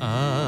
啊。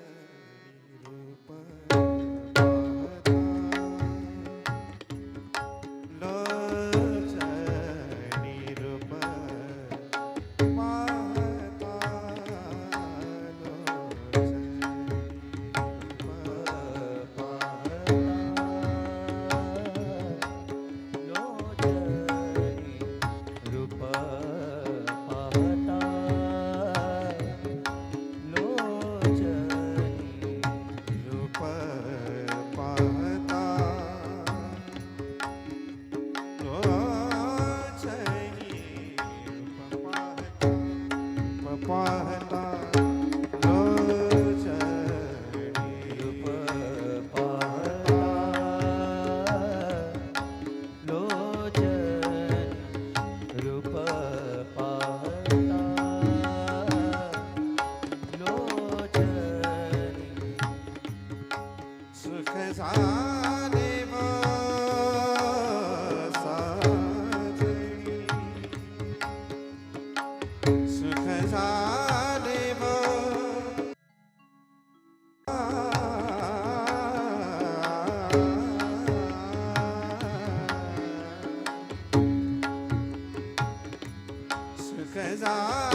فزاد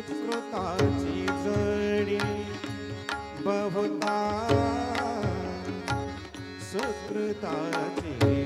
संस्कृताची जडी बहुता सुकृताची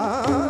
Ah.